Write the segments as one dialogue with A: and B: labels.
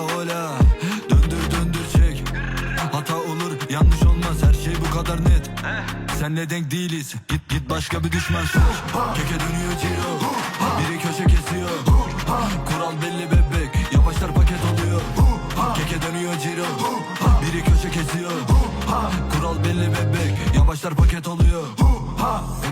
A: Hola. Döndür döndür çek. Hata olur yanlış olmaz. Her şey bu kadar net. Senle denk değiliz. Git git başka bir düşman seç Keke dönüyor ciro. Biri köşe kesiyor. Kural belli bebek. Yavaşlar paket oluyor. Keke dönüyor ciro. Biri köşe kesiyor. Kural belli bebek. Yavaşlar paket oluyor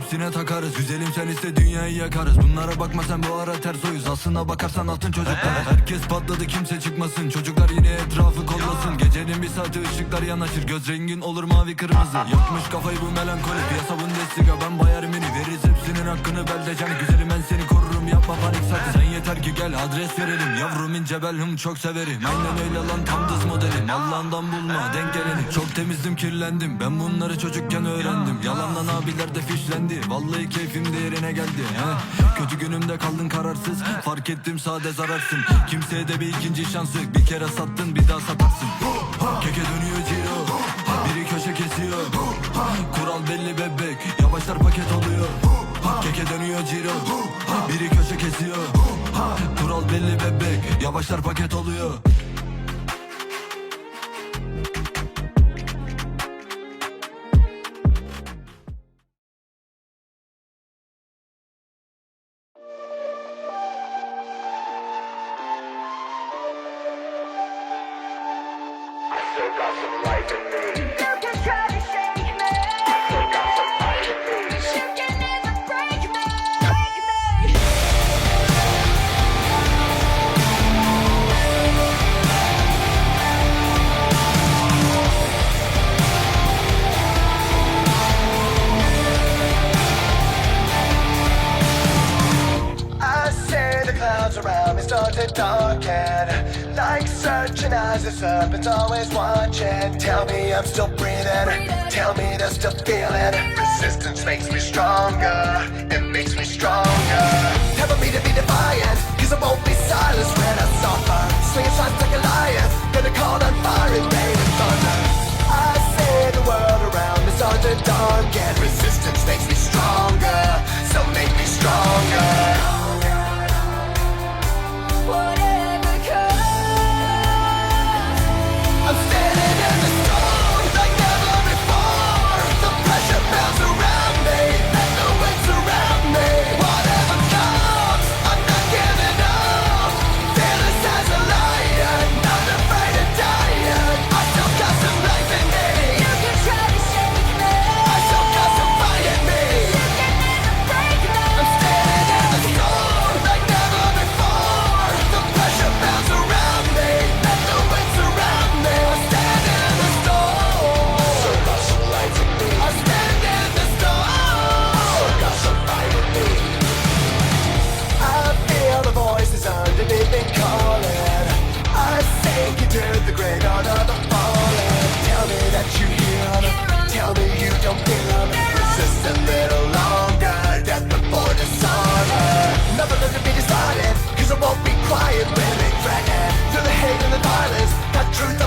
A: Hepsine takarız. Güzelim sen iste dünyayı yakarız. Bunlara bakma sen bu ara ters oyuz. Aslına bakarsan altın çocuklar. Herkes patladı kimse çıkmasın. Çocuklar yine etrafı kollasın. Gecenin bir saati ışıklar yanaşır. Göz rengin olur mavi kırmızı. Yakmış kafayı bu melankoli. Piyasa Bundesliga ben Bayern Münih Veririz hepsinin hakkını beldeceğim Güzelim ben seni korurum. Yapma panik sakın. Sen yeter ki gel adres verelim. Yavrum ince bel hım çok severim. Aynen öyle lan tam dız modelim. Allah'ından bulma denk geleni Çok temizdim kirlendim. Ben bunları çocukken öğrendim. Yalandan abiler de fişlendi Vallahi keyfim de yerine geldi he. Kötü günümde kaldın kararsız. Fark ettim sade zararsın. Kimseye de bir ikinci şansı. Bir kere sattın bir daha satarsın. Keke dönüyor ciro. Biri köşe kesiyor. Kural belli bebek. Yavaşlar paket oluyor. Keke dönüyor ciro. Biri köşe kesiyor. Kural belli bebek. Yavaşlar paket oluyor
B: got some life in me.
C: Searching eyes, the serpent's always watching Tell me I'm still breathing. Tell me there's still feeling. Resistance makes me stronger. It makes me stronger. Tell me to be defiant Cause I won't be silenced when I suffer. Swinging shots like a lion Gonna call on fire and rain and thunder. I say the world around me starts to darken. Resistance sink the great order of the fallen. Tell me that you hear them. Tell me you don't feel them. Resist a little longer. Death before dishonor. Nothing to be decided. Cause I won't be quiet when they threaten. Through the hate and the violence. Got truth